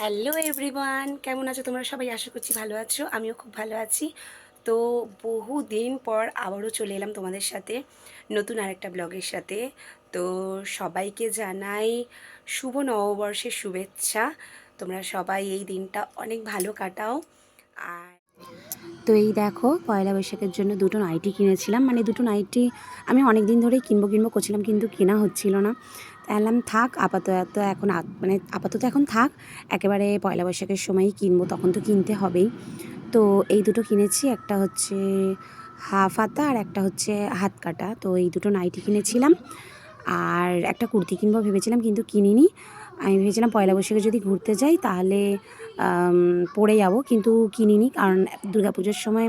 Hello everyone, কেমন আছো তোমরা সবাই? আশা করছি ভালো আছো, আমিও খুব ভালো আছি। তো বহু দিন পর আবারও চলে এলাম তোমাদের সাথে নতুন আরেকটা ব্লগের সাথে। তো সবাইকে জানাই শুভ নববর্ষের শুভেচ্ছা। তোমরা সবাই এই দিনটা অনেক ভালো কাটাও। আর তো এই দেখো, পয়লা বৈশাখের জন্য দুটো নাইটি কিনেছিলাম। মানে দুটো নাইটি আমি অনেক দিন ধরেই কিনবো কিনবো করছিলাম, কিন্তু কেনা হচ্ছিল না। এলাম থাক, আপাতত এখন মানে আপাতত এখন থাক, একেবারে পয়লা বৈশাখের সময়ই কিনবো, তখন তো কিনতে হবেই। তো এই দুটো কিনেছি, একটা হচ্ছে হাফ হাতা আর একটা হচ্ছে হাত কাটা। তো এই দুটো নাইটি কিনেছিলাম আর একটা কুর্তি কিনবো ভেবেছিলাম, কিন্তু কিনিনি। আমি ভেবেছিলাম পয়লা বৈশাখে যদি ঘুরতে যাই, তাহলে পরে যাব, কিন্তু কিনিনি, কারণ দুর্গাপুজোর সময়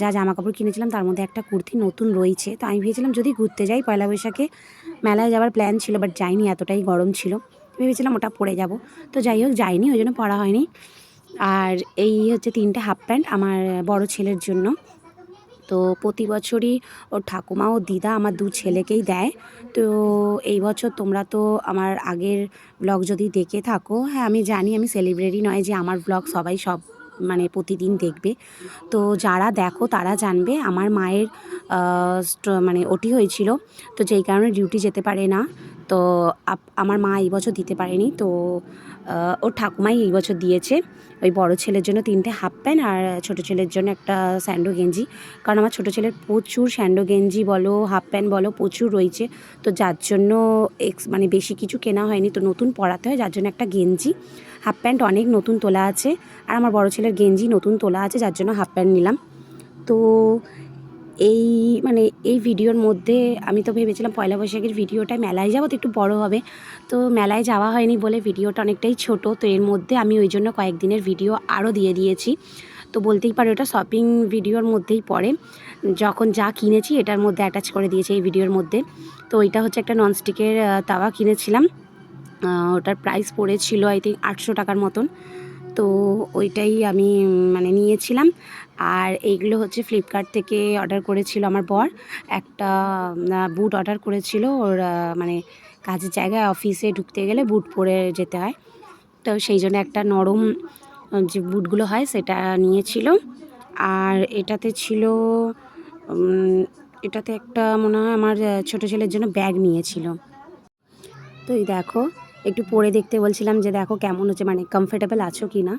যা জামা কাপড় কিনেছিলাম, তার মধ্যে একটা কুর্তি নতুন রয়েছে। তো আমি ভেবেছিলাম যদি ঘুরতে যাই, পয়লা বৈশাখে মেলায় যাওয়ার প্ল্যান ছিল বাট যাইনি, এতটাই গরম ছিল। ভেবেছিলাম ওটা পরে যাব। তো যাই হোক, যাইনি, ওই জন্য পরা হয়নি। আর এই হচ্ছে তিনটে হাফ প্যান্ট আমার বড় ছেলের জন্য। তো প্রতি বছরই ওর ঠাকুমা ও দিদা আমার দু ছেলেকেই দেয়। তো এই বছর তোমরা তো আমার আগের ব্লগ যদি দেখে থাকো হ্যাঁ আমি জানি, আমি সেলিব্রেটি নয় যে আমার ব্লগ সবাই সব মানে প্রতিদিন দেখবে। তো যারা দেখো তারা জানবে আমার মায়ের মানে ওটি হয়েছিল। তো যেই কারণে ডিউটি যেতে পারে না। তো আমার মা এই বছর দিতে পারেনি। তো ওর ঠাকুমাই এই বছর দিয়েছে ওই বড় ছেলের জন্য তিনটে হাফ প্যান্ট আর ছোটো ছেলের জন্য একটা স্যান্ডো গেঞ্জি। কারণ আমার ছোটো ছেলের প্রচুর স্যান্ডো গেঞ্জি বলো, হাফ প্যান্ট বলো, প্রচুর রয়েছে। তো যার জন্য এক্স মানে বেশি কিছু কেনা হয়নি, তো নতুন পরাতে হয়, যার জন্য একটা গেঞ্জি। হাফ প্যান্ট অনেক নতুন তোলা আছে। আর আমার বড় ছেলের গেঞ্জি নতুন তোলা আছে, যার জন্য হাফ প্যান্ট নিলাম। তো এই মানে এই ভিডিওর মধ্যে আমি তো ভেবেছিলাম পয়লা বৈশাখের ভিডিওটা মেলায় যাব, তো একটু বড় হবে। তো মেলায় যাওয়া হয়নি বলে ভিডিওটা অনেকটাই ছোট, তো এর মধ্যে আমি ওই জন্য কয়েকদিনের ভিডিও আরও দিয়ে দিয়েছি। তো বলতেই পারো ওটা শপিং ভিডিওর মধ্যেই পড়ে। যখন যা কিনেছি এটার মধ্যে অ্যাটাচ করে দিয়েছি এই ভিডিওর মধ্যে। তো এটা হচ্ছে একটা ননস্টিকের তাওয়া কিনেছিলাম। ওটার প্রাইস পড়েছিল আই থিঙ্ক আটশো টাকার মতন। তো ওইটাই আমি মানে নিয়েছিলাম। আর এইগুলো হচ্ছে ফ্লিপকার্ট থেকে অর্ডার করেছিল আমার বর। একটা বুট অর্ডার করেছিল ওর মানে কাজের জায়গায় অফিসে ঢুকতে গেলে বুট পরে যেতে হয়। তো সেই জন্য একটা নরম যে বুটগুলো হয় সেটা নিয়েছিল। আর এটাতে ছিল এটাতে একটা মনে হয় আমার ছোটো ছেলের জন্য ব্যাগ নিয়েছিল। তো এই দেখো একটু পরে দেখতে বলছিলাম যে দেখো কেমন হচ্ছে মানে কমফোর্টেবল আছো কি না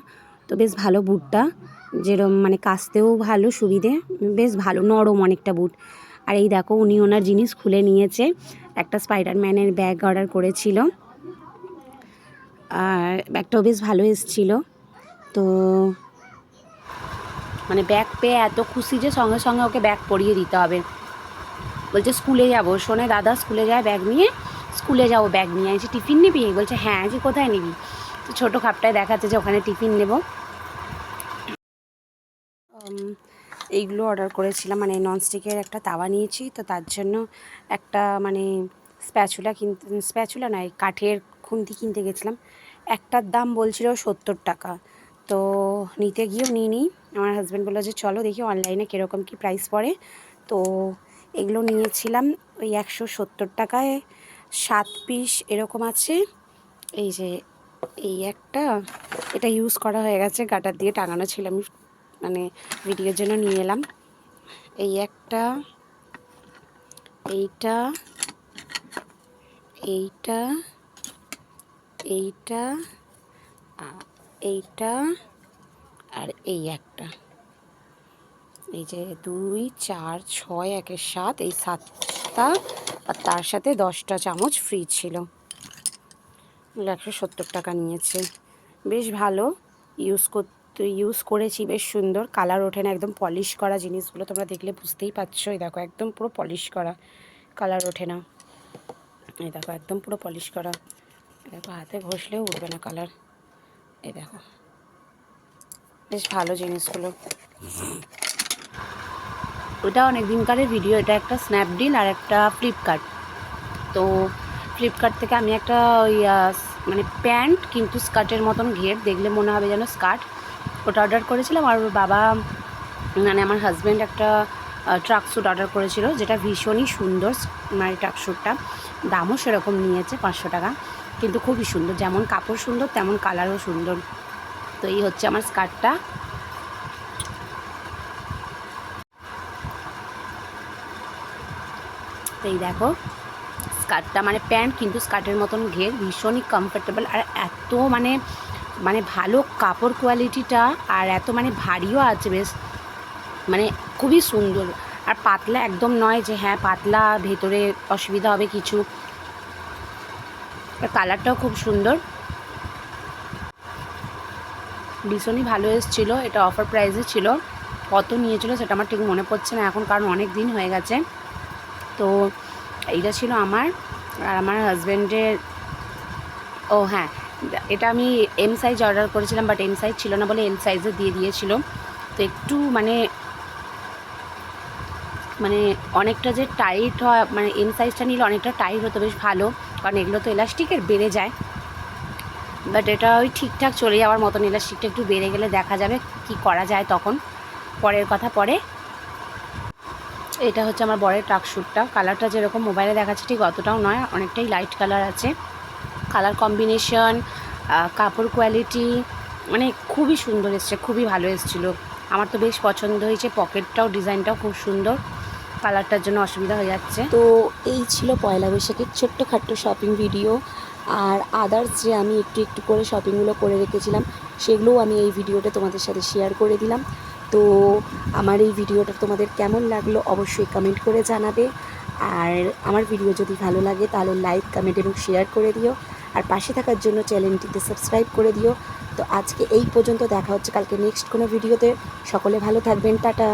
তো বেশ ভালো বুটটা, যেরম মানে কাচতেও ভালো, সুবিধে, বেশ ভালো, নরম অনেকটা বুট। আর এই দেখো উনি ওনার জিনিস খুলে নিয়েছে, একটা স্পাইডারম্যানের ব্যাগ অর্ডার করেছিল। আর ব্যাগটাও বেশ ভালো এসেছিল। তো মানে ব্যাগ পেয়ে এত খুশি যে সঙ্গে সঙ্গে ওকে ব্যাগ পরিয়ে দিতে হবে। বলছে, স্কুলে যাব। শোনে, দাদা, স্কুলে যায় ব্যাগ নিয়ে? স্কুলে যাব, ব্যাগ নিয়ে আনছি টিফিন নিবি? বলছে হ্যাঁ যে কোথায় নিবি? তো ছোটো খাপটায় দেখাচ্ছে যে ওখানে টিফিন নেব। এইগুলো অর্ডার করেছিলাম মানে ননস্টিকের একটা তাওয়া নিয়েছি, তো তার জন্য একটা মানে স্প্যাচুলা কিনতে স্প্যাচুলা নয় কাঠের খুন্তি কিনতে গেছিলাম। একটার দাম বলছিল সত্তর টাকা। তো নিতে গিয়েও নিই নি আমার হাজব্যান্ড বলল যে, চলো দেখি অনলাইনে কীরকম কী প্রাইস পড়ে। তো এগুলো নিয়েছিলাম ওই একশো সত্তর টাকায়। সাত পিস এরকম আছে। এই যে, এই একটা, এটা ইউজ করা হয়ে গেছে গাটার দিয়ে টাঙানো ছিল। আমি মানে ভিডিওর জন্য নিয়ে এলাম। এই একটা, এইটা এইটা এইটা এইটা, আর এই একটা। এই যে দুই, চার, ছয়, একের সাত, এই সাতটা আর তার সাথে দশটা চামচ ফ্রি ছিল। একশো সত্তর টাকা নিয়েছে। বেশ ভালো। ইউজ করতে ইউজ করেছি, বেশ সুন্দর। কালার ওঠে না, একদম পলিশ করা জিনিসগুলো তোমরা দেখলে বুঝতেই পারছ এই দেখো, একদম পুরো পলিশ করা। কালার ওঠে না। এই দেখো, একদম পুরো পলিশ করা। দেখো, হাতে ঘষলেও উঠবে না কালার এই দেখো। বেশ ভালো জিনিসগুলো। ওটা অনেক দিনকারের ভিডিও এটা একটা স্ন্যাপডিল আর একটা ফ্লিপকার্ট তো ফ্লিপকার্ট থেকে আমি একটা ওই মানে প্যান্ট কিন্তু স্কার্টের মতন ঘের, দেখলে মনে হবে যেন স্কার্ট। ওটা অর্ডার করেছিলাম আর বাবা মানে আমার হাজব্যান্ড একটা ট্রাক স্যুট অর্ডার করেছিল, যেটা ভীষণই সুন্দর মানে ট্রাক স্যুটটা দামও সেরকম নিয়েছে পাঁচশো টাকা, কিন্তু খুবই সুন্দর। যেমন কাপড় সুন্দর, তেমন কালারও সুন্দর। তো এই হচ্ছে আমার স্কার্টটা। তো এই দেখো, স্কার্টটা মানে প্যান্ট কিন্তু স্কার্টের মতন ঘের, ভীষণই কমফোর্টেবল আর এত মানে মানে ভালো কাপড় কোয়ালিটিটা আর এত মানে ভারীও আছে বেশ মানে খুবই সুন্দর। আর পাতলা একদম নয় যে হ্যাঁ পাতলা, ভেতরে অসুবিধা হবে কিছু। কালারটাও খুব সুন্দর। ভীষণই ভালো এসেছিল, এটা অফার প্রাইসে ছিল। কত নিয়েছিল সেটা আমার ঠিক মনে পড়ছে না এখন, কারণ অনেক দিন হয়ে গেছে। তো এইটা ছিল আমার আর আমার হাজব্যান্ডের ও হ্যাঁ এটা আমি এম সাইজ অর্ডার করেছিলাম বাট এম সাইজ ছিল না বলে এল সাইজে দিয়ে দিয়েছিল। তো একটু মানে মানে অনেকটা যে টাইট হয় মানে এম সাইজটা নিলে অনেকটা টাইট হতো, বেশ ভালো, কারণ এগুলো তো এলাস্টিকের বেড়ে যায়। বাট এটা ওই ঠিকঠাক চলে যাওয়ার মতন এলাস্টিকটা একটু বেড়ে গেলে দেখা যাবে কি করা যায় তখন। পরের কথা পরে এটা হচ্ছে আমার বরের ট্রাকস্যুটটা কালারটা যেরকম মোবাইলে দেখাচ্ছে ঠিক অতটাও নয়, অনেকটাই লাইট কালার আছে। কালার কম্বিনেশন কাপড় কোয়ালিটি মানে খুবই সুন্দর এসছে, খুবই ভালো এসেছিল। আমার তো বেশ পছন্দ হয়েছে পকেটটাও ডিজাইনটাও খুব সুন্দর। কালারটার জন্য অসুবিধা হয়ে যাচ্ছে। তো এই ছিল পয়লা বৈশাখের ছোট্টখাট্ট শপিং ভিডিও আর আদার্স যে আমি একটু একটু করে শপিংগুলো করে রেখেছিলাম, সেগুলোও আমি এই ভিডিওটা তোমাদের সাথে শেয়ার করে দিলাম। তো আমার এই ভিডিওটা তোমাদের কেমন লাগল অবশ্যই কমেন্ট করে জানাবে। আর আমার ভিডিও যদি ভালো লাগে তাহলে লাইক কমেন্ট এবং শেয়ার করে দিও। আর পাশে থাকার জন্য চ্যানেলটিতে সাবস্ক্রাইব করে দিও। তো আজকে এই পর্যন্ত দেখা হচ্ছে কালকে নেক্সট কোনো ভিডিওতে সকলে ভালো থাকবেন, টাটা।